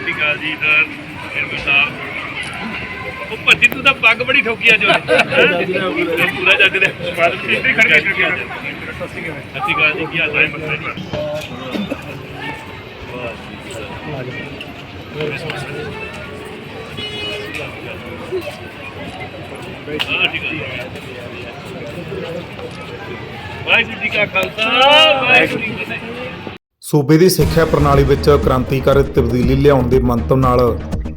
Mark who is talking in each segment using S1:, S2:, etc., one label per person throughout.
S1: ਸਤਿ ਸ਼੍ਰੀ ਜੀ ਸਰ ਨਿਰਮਲ ਸਾਹਿਬ ਉਹ ਭੱਜੀ ਤੂੰ ਤਾਂ ਪੱਗ ਬੜੀ ਠੋਕੀ ਅੱਜ ਉਹਨੇ ਪੂਰਾ ਜੱਗ ਦੇ ਬਾਦ ਪਿੱਛੇ ਖੜ ਕੇ ਠੋਕੀ ਸਤਿ ਸ਼੍ਰੀ ਜੀ, ਕੀ ਹਾਲ ਹੈ ਮਸਲਾ ਜੀ ਵਾਹਿਗੁਰੂ ਜੀ ਕਾ ਖਾਲਸਾ, ਵਾਹਿਗੁਰੂ ਜੀ ਕੀ ਫਤਿਹ।
S2: ਸੂਬੇ ਦੀ ਸਿੱਖਿਆ ਪ੍ਰਣਾਲੀ ਵਿੱਚ ਕ੍ਰਾਂਤੀਕਾਰਕ ਤਬਦੀਲੀ ਲਿਆਉਣ ਦੇ ਮੰਤਵ ਨਾਲ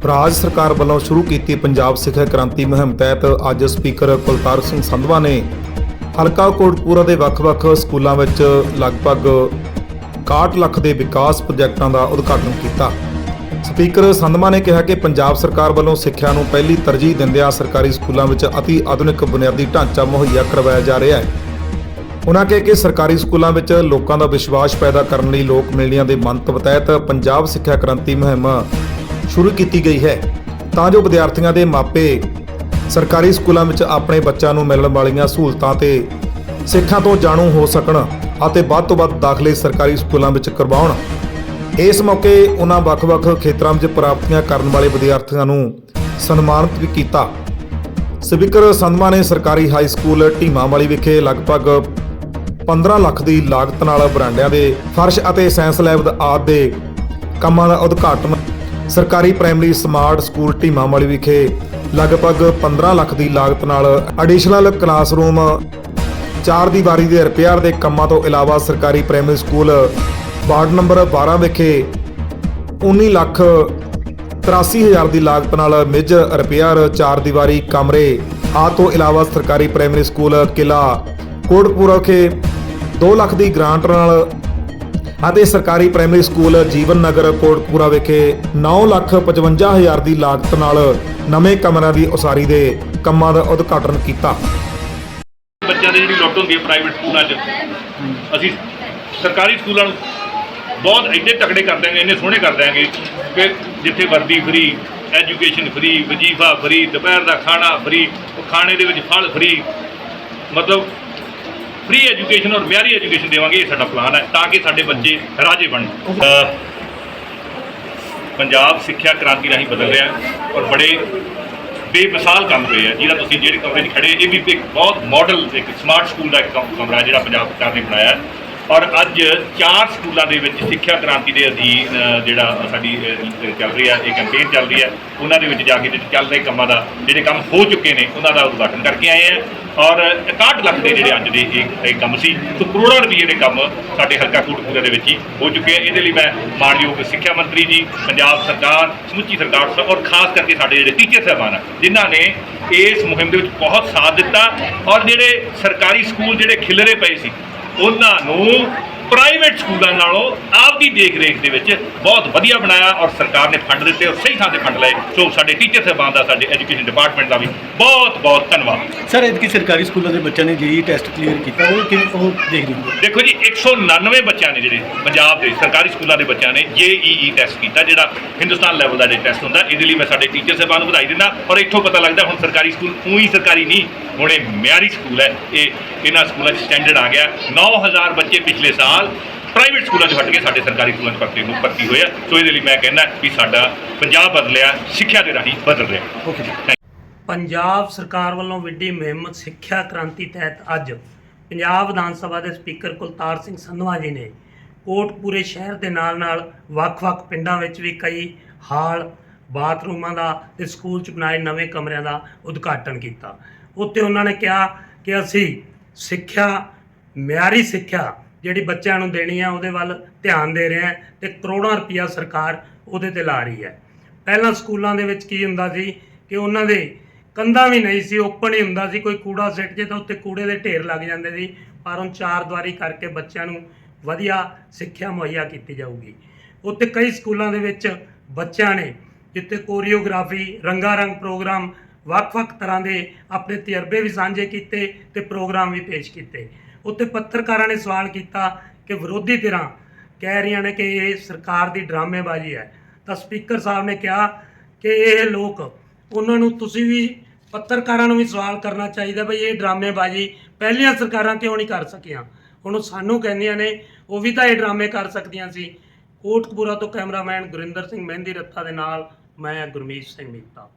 S2: ਰਾਜ ਸਰਕਾਰ ਵੱਲੋਂ ਸ਼ੁਰੂ ਕੀਤੀ ਪੰਜਾਬ ਸਿੱਖਿਆ ਕ੍ਰਾਂਤੀ ਮੁਹਿੰਮ ਤਹਿਤ ਅੱਜ ਸਪੀਕਰ ਕੁਲਤਾਰ ਸਿੰਘ ਸੰਧਵਾ ਨੇ ਹਲਕਾ ਕੋਟਪੂਰਾ ਦੇ ਵੱਖ-ਵੱਖ ਸਕੂਲਾਂ ਵਿੱਚ ਲਗਭਗ 61 ਲੱਖ ਦੇ ਵਿਕਾਸ ਪ੍ਰੋਜੈਕਟਾਂ ਦਾ ਉਦਘਾਟਨ ਕੀਤਾ। ਸਪੀਕਰ ਸੰਧਵਾ ਨੇ ਕਿਹਾ ਕਿ ਪੰਜਾਬ ਸਰਕਾਰ ਵੱਲੋਂ ਸਿੱਖਿਆ ਨੂੰ ਪਹਿਲੀ ਤਰਜੀਹ ਦਿੰਦਿਆਂ ਸਰਕਾਰੀ ਸਕੂਲਾਂ ਵਿੱਚ ਅਤੀ ਆਧੁਨਿਕ ਬੁਨਿਆਦੀ ਢਾਂਚਾ ਮੁਹੱਈਆ ਕਰਵਾਇਆ ਜਾ ਰਿਹਾ ਹੈ। ਉਹਨਾਂ ਕਿਹਾ ਕਿ ਸਰਕਾਰੀ ਸਕੂਲਾਂ ਵਿੱਚ ਲੋਕਾਂ ਦਾ ਵਿਸ਼ਵਾਸ ਪੈਦਾ ਕਰਨ ਲਈ ਲੋਕ ਮੇਲਿਆਂ ਦੇ ਮੰਤਵ ਤਹਿਤ ਪੰਜਾਬ ਸਿੱਖਿਆ ਕ੍ਰਾਂਤੀ ਮੁਹਿੰਮ ਸ਼ੁਰੂ ਕੀਤੀ ਗਈ ਹੈ। ਤਾਂ ਜੋ ਵਿਦਿਆਰਥੀਆਂ ਦੇ ਮਾਪੇ ਸਰਕਾਰੀ ਸਕੂਲਾਂ ਵਿੱਚ ਆਪਣੇ ਬੱਚਿਆਂ ਨੂੰ ਮਿਲਣ ਵਾਲੀਆਂ ਸਹੂਲਤਾਂ ਤੇ ਸਿੱਖਾਂ ਤੋਂ ਜਾਣੂ ਹੋ ਸਕਣ ਅਤੇ ਵੱਧ ਤੋਂ ਵੱਧ ਦਾਖਲੇ ਸਰਕਾਰੀ ਸਕੂਲਾਂ ਵਿੱਚ ਕਰਵਾਉਣ। ਇਸ ਮੌਕੇ ਉਹਨਾਂ ਵੱਖ-ਵੱਖ ਖੇਤਰਾਂ ਵਿੱਚ ਪ੍ਰਾਪਤੀਆਂ ਕਰਨ ਵਾਲੇ ਵਿਦਿਆਰਥੀਆਂ ਨੂੰ ਸਨਮਾਨਿਤ ਵੀ ਕੀਤਾ। ਸਪੀਕਰ ਸੰਧਮਾ ਨੇ ਸਰਕਾਰੀ ਹਾਈ ਸਕੂਲ ਢੀਮਾਵਾਲੀ ਵਿਖੇ ਲਗਭਗ 15 ਲੱਖ ਦੀ ਲਾਗਤ ਨਾਲ ਬਰਾਂਡਿਆਂ ਦੇ ਫਰਸ਼ ਅਤੇ ਸਾਇੰਸ ਲੈਬ ਆਦਿ ਦੇ ਕੰਮਾਂ ਦਾ ਉਦਘਾਟਨ ਸਰਕਾਰੀ ਪ੍ਰਾਇਮਰੀ ਸਮਾਰਟ ਸਕੂਲ ਢੀਮਾਵਾਲੀ ਵਿਖੇ ਲਗਭਗ 15 ਲੱਖ ਦੀ ਲਾਗਤ ਨਾਲ ਐਡੀਸ਼ਨਲ ਕਲਾਸਰੂਮ ਚਾਰ ਦੀਵਾਰੀ ਦੇ ਰਿਪੇਅਰ ਦੇ ਕੰਮਾਂ ਤੋਂ ਇਲਾਵਾ ਸਰਕਾਰੀ ਪ੍ਰਾਇਮਰੀ ਸਕੂਲ ਵਾਰਡ ਨੰਬਰ 12 ਵਿਖੇ 19 ਲੱਖ 83000 ਦੀ ਲਾਗਤ ਨਾਲ ਮੇਜਰ ਰਿਪੇਅਰ ਚਾਰ ਦੀਵਾਰੀ ਕਮਰੇ ਆ ਤੋਂ ਇਲਾਵਾ ਸਰਕਾਰੀ ਪ੍ਰਾਇਮਰੀ ਸਕੂਲ ਕਿਲਾ ਕੋਟਪੂਰਾ ਵਿਖੇ 2 ਲੱਖ ਦੀ ਗ੍ਰਾਂਟ ਨਾਲ ਅਤੇ ਸਰਕਾਰੀ ਪ੍ਰਾਇਮਰੀ ਸਕੂਲ ਜੀਵਨ ਨਗਰ ਕੋਟਪੂਰਾ ਵਿਖੇ 9 ਲੱਖ 55000 ਦੀ ਲਾਗਤ ਨਾਲ ਨਵੇਂ ਕਮਰਿਆਂ ਦੀ ਉਸਾਰੀ ਦੇ ਕੰਮਾਂ ਦਾ ਉਦਘਾਟਨ ਕੀਤਾ।
S1: ਬੱਚਿਆਂ ਦੀ ਜਿਹੜੀ ਲੁੱਟ ਹੁੰਦੀ ਹੈ ਪ੍ਰਾਈਵੇਟ ਸਕੂਲਾਂ 'ਚ, ਅਸੀਂ ਸਰਕਾਰੀ ਸਕੂਲਾਂ ਨੂੰ ਬਹੁਤ ਇੰਨੇ ਤਕੜੇ ਕਰ ਦਿਆਂਗੇ, ਇੰਨੇ ਸੋਹਣੇ ਕਰ ਦਿਆਂਗੇ ਕਿ ਜਿੱਥੇ ਵਰਦੀ ਫਰੀ ਐਜੂਕੇਸ਼ਨ ਫਰੀ ਵਜੀਫਾ ਫਰੀ ਦੁਪਹਿਰ ਦਾ ਖਾਣਾ ਫਰੀ ਖਾਣੇ ਦੇ ਵਿੱਚ ਫਲ ਫਰੀ ਮਤਲਬ ਫ੍ਰੀ ਐਜੂਕੇਸ਼ਨ ਔਰ ਮਿਆਰੀ ਐਜੂਕੇਸ਼ਨ ਦੇਵਾਂਗੇ, ਇਹ ਸਾਡਾ ਪਲਾਨ ਹੈ, ਤਾਂ ਕਿ ਸਾਡੇ ਬੱਚੇ ਰਾਜੇ ਬਣਨ ਪੰਜਾਬ ਸਿੱਖਿਆ ਕ੍ਰਾਂਤੀ ਰਾਹੀਂ ਬਦਲ ਰਿਹਾ ਔਰ ਬੜੇ ਬੇਮਿਸਾਲ ਕੰਮ ਹੋਏ ਆ, ਜਿਹਦਾ ਤੁਸੀਂ ਜਿਹੜੇ ਕਮਰੇ 'ਚ ਖੜੇ ਇਹ ਵੀ ਇੱਕ ਬਹੁਤ ਮਾਡਲ ਇੱਕ ਸਮਾਰਟ ਸਕੂਲ ਦਾ ਇੱਕ ਕਮਰਾ ਜਿਹੜਾ ਪੰਜਾਬ ਸਰਕਾਰ ਨੇ ਬਣਾਇਆ ਔਰ ਅੱਜ ਚਾਰ ਸਕੂਲਾਂ ਦੇ ਵਿੱਚ ਸਿੱਖਿਆ ਕ੍ਰਾਂਤੀ ਦੇ ਅਧੀਨ ਜਿਹੜਾ ਸਾਡੀ ਚੱਲ ਰਹੀ ਹੈ, ਇਹ ਕੈਂਪੇਨ ਚੱਲ ਰਹੀ ਹੈ, ਉਹਨਾਂ ਦੇ ਵਿੱਚ ਜਾ ਕੇ ਜਿਹੜੇ ਚੱਲ ਰਹੇ ਕੰਮਾਂ ਦਾ, ਜਿਹੜੇ ਕੰਮ ਹੋ ਚੁੱਕੇ ਨੇ, ਉਹਨਾਂ ਦਾ ਉਦਘਾਟਨ ਕਰਕੇ ਆਏ ਆ ਔਰ 61 ਲੱਖ ਦੇ ਜਿਹੜੇ ਅੱਜ ਦੇ ਇਹ ਕੰਮ ਸੀ, ਸੋ ਕਰੋੜਾਂ ਰੁਪਏ ਦੇ ਕੰਮ ਸਾਡੇ ਹਲਕਾ ਕੋਟਪੂਰਾ ਦੇ ਵਿੱਚ ਹੀ ਹੋ ਚੁੱਕੇ ਆ। ਇਹਦੇ ਲਈ ਮੈਂ ਮਾਨਯੋਗ ਸਿੱਖਿਆ ਮੰਤਰੀ ਜੀ, ਪੰਜਾਬ ਸਰਕਾਰ, ਸਮੁੱਚੀ ਸਰਕਾਰ ਔਰ ਖਾਸ ਕਰਕੇ ਸਾਡੇ ਜਿਹੜੇ ਟੀਚਰ ਸਾਹਿਬਾਨ ਆ, ਜਿਨ੍ਹਾਂ ਨੇ ਇਸ ਮੁਹਿੰਮ ਦੇ ਵਿੱਚ ਬਹੁਤ ਸਾਥ ਦਿੱਤਾ। ਔਰ ਜਿਹੜੇ ਸਰਕਾਰੀ ਸਕੂਲ ਜਿਹੜੇ ਖਿਲਰੇ ਪਏ ਸੀ ਉਹਨਾਂ ਨੂੰ ਪ੍ਰਾਈਵੇਟ ਸਕੂਲਾਂ ਨਾਲੋਂ ਆਪਦੀ ਦੇਖ ਰੇਖ ਦੇ ਵਿੱਚ ਬਹੁਤ ਵਧੀਆ ਬਣਾਇਆ ਔਰ ਸਰਕਾਰ ਨੇ ਫੰਡ ਦਿੱਤੇ ਔਰ ਸਹੀ ਥਾਂ ਤੇ ਫੰਡ ਲਏ। ਸੋ ਸਾਡੇ ਟੀਚਰ ਸਾਹਿਬਾਨ ਦਾ ਸਾਡੇ ਐਜੂਕੇਸ਼ਨ ਡਿਪਾਰਟਮੈਂਟ ਦਾ ਵੀ ਬਹੁਤ ਬਹੁਤ ਧੰਨਵਾਦ।
S3: ਸਰ ਐਤਕੀ ਸਰਕਾਰੀ ਸਕੂਲਾਂ ਦੇ ਬੱਚਿਆਂ ਨੇ ਜੇਈ ਟੈਸਟ ਕਲੀਅਰ ਕੀਤਾ ਉਹ ਕਿ ਉਹ ਦੇਖ ਰਹੀ
S1: ਦੇਖੋ ਜੀ 199 ਬੱਚਿਆਂ ਨੇ ਜਿਹੜੇ ਪੰਜਾਬ ਦੇ ਸਰਕਾਰੀ ਸਕੂਲਾਂ ਦੇ ਬੱਚਿਆਂ ਨੇ ਜੇਈਈ ਟੈਸਟ ਕੀਤਾ ਜਿਹੜਾ ਹਿੰਦੁਸਤਾਨ ਲੈਵਲ ਦਾ ਜਿਹੜਾ ਟੈਸਟ ਹੁੰਦਾ ਇਹਦੇ ਲਈ ਮੈਂ ਸਾਡੇ ਟੀਚਰ ਸਾਹਿਬਾਨ ਨੂੰ ਵਧਾਈ ਦਿੰਦਾ ਔਰ ਇੱਥੋਂ ਪਤਾ ਲੱਗਦਾ ਹੁਣ ਸਰਕਾਰੀ ਸਕੂਲ ਉਹੀ ਸਰਕਾਰੀ ਨਹੀਂ ਹੁਣ ਇਹ ਮਿਆਰੀ ਸਕੂਲ ਹੈ ਇਹ ਇਹਨਾਂ ਸਕੂਲਾਂ 'ਚ ਸਟੈਂਡਰਡ ਆ ਗਿਆ। 9000 ਬੱਚੇ ਪਿਛਲੇ ਸਾਲ ਪ੍ਰਾਈਵੇਟ ਸਕੂਲਾਂ 'ਚ ਹਟ ਕੇ ਸਾਡੇ ਸਰਕਾਰੀ ਸਕੂਲਾਂ 'ਚ ਭਰਤੀ ਨੂੰ ਭਰਤੀ ਹੋਏ ਆ। ਸੋ ਇਹਦੇ ਲਈ ਮੈਂ ਕਹਿੰਦਾ ਵੀ ਸਾਡਾ ਪੰਜਾਬ ਬਦਲਿਆ ਸਿੱਖਿਆ ਦੇ ਰਾਹੀਂ ਬਦਲ ਰਿਹਾ।
S3: ਓਕੇ ਜੀ
S4: ਪੰਜਾਬ ਸਰਕਾਰ ਵੱਲੋਂ ਵਿੱਢੀ ਮੁਹਿੰਮ ਸਿੱਖਿਆ ਕ੍ਰਾਂਤੀ ਤਹਿਤ ਅੱਜ ਪੰਜਾਬ ਵਿਧਾਨ ਸਭਾ ਦੇ ਸਪੀਕਰ ਕੁਲਤਾਰ ਸਿੰਘ ਸੰਧਵਾ ਜੀ ਨੇ ਕੋਟਪੂਰੇ ਸ਼ਹਿਰ ਦੇ ਨਾਲ-ਨਾਲ ਵੱਖ-ਵੱਖ ਪਿੰਡਾਂ ਵਿੱਚ ਵੀ ਕਈ ਹਾਲ ਬਾਥਰੂਮਾਂ ਦਾ ਤੇ ਸਕੂਲ 'ਚ ਬਣਾਏ ਨਵੇਂ ਕਮਰਿਆਂ ਦਾ ਉਦਘਾਟਨ ਕੀਤਾ। ਉੱਤੇ ਉਹਨਾਂ ਨੇ ਕਿਹਾ ਕਿ ਅਸੀਂ ਸਿੱਖਿਆ, ਮਿਆਰੀ ਸਿੱਖਿਆ ਜਿਹੜੀ ਬੱਚਿਆਂ ਨੂੰ ਦੇਣੀ ਆ, ਉਹਦੇ ਵੱਲ ਧਿਆਨ ਦੇ ਰਹੇ ਹਾਂ ਤੇ ਕਰੋੜਾਂ ਰੁਪਈਆ ਸਰਕਾਰ ਉਹਦੇ ਤੇ ਲਾ ਰਹੀ ਹੈ। ਪਹਿਲਾਂ ਸਕੂਲਾਂ ਦੇ ਵਿੱਚ ਕੀ ਹੁੰਦਾ ਸੀ ਕਿ ਉਹਨਾਂ ਦੇ ਕੰਧਾਂ ਵੀ ਨਹੀਂ ਸੀ, ਓਪਨ ਹੀ ਹੁੰਦਾ ਸੀ, ਕੋਈ ਕੂੜਾ ਸਿੱਟ ਜੇ ਤਾਂ ਉੱਤੇ ਕੂੜੇ ਦੇ ਢੇਰ ਲੱਗ ਜਾਂਦੇ ਸੀ, ਪਰ ਹੁਣ ਚਾਰ ਦੁਆਰੀ ਕਰਕੇ ਬੱਚਿਆਂ ਨੂੰ ਵਧੀਆ ਸਿੱਖਿਆ ਮੁਹੱਈਆ ਕੀਤੀ ਜਾਊਗੀ। ਉੱਥੇ ਕਈ ਸਕੂਲਾਂ ਦੇ ਵਿੱਚ ਬੱਚਿਆਂ ਨੇ ਜਿੱਥੇ ਕੋਰੀਓਗ੍ਰਾਫੀ, ਰੰਗਾਰੰਗ ਪ੍ਰੋਗਰਾਮ ਵੱਖ-ਵੱਖ ਤਰ੍ਹਾਂ ਦੇ ਆਪਣੇ ਤਜਰਬੇ ਵੀ ਸਾਂਝੇ ਕੀਤੇ ਤੇ ਪ੍ਰੋਗਰਾਮ ਵੀ ਪੇਸ਼ ਕੀਤੇ। ਉੱਥੇ ਪੱਤਰਕਾਰਾਂ ਨੇ ਸਵਾਲ ਕੀਤਾ ਕਿ ਵਿਰੋਧੀ ਧਿਰਾਂ ਕਹਿ ਰਹੀਆਂ ਨੇ ਕਿ ਇਹ ਸਰਕਾਰ ਦੀ ਡਰਾਮੇਬਾਜ਼ੀ ਹੈ। ਤਾਂ ਸਪੀਕਰ ਸਾਹਿਬ ਨੇ ਕਿਹਾ ਕਿ ਇਹ ਲੋਕ, ਉਹਨਾਂ ਨੂੰ ਤੁਸੀਂ ਵੀ ਪੱਤਰਕਾਰਾਂ ਨੂੰ ਵੀ ਸਵਾਲ ਕਰਨਾ ਚਾਹੀਦਾ ਬਈ ਇਹ ਡਰਾਮੇਬਾਜ਼ੀ ਪਹਿਲੀਆਂ ਸਰਕਾਰਾਂ ਕਿਉਂ ਨਹੀਂ ਕਰ ਸਕੀਆਂ? ਹੁਣ ਸਾਨੂੰ ਕਹਿੰਦੀਆਂ ਨੇ, ਉਹ ਵੀ ਤਾਂ ਇਹ ਡਰਾਮੇ ਕਰ ਸਕਦੀਆਂ ਸੀ। ਕੋਟਕਪੂਰਾ ਤੋਂ ਕੈਮਰਾਮੈਨ ਗੁਰਿੰਦਰ ਸਿੰਘ ਮਹਿੰਦੀ ਰੱਤਾ ਦੇ ਨਾਲ ਮੈਂ ਗੁਰਮੀਤ ਸਿੰਘ ਮੀਤਾ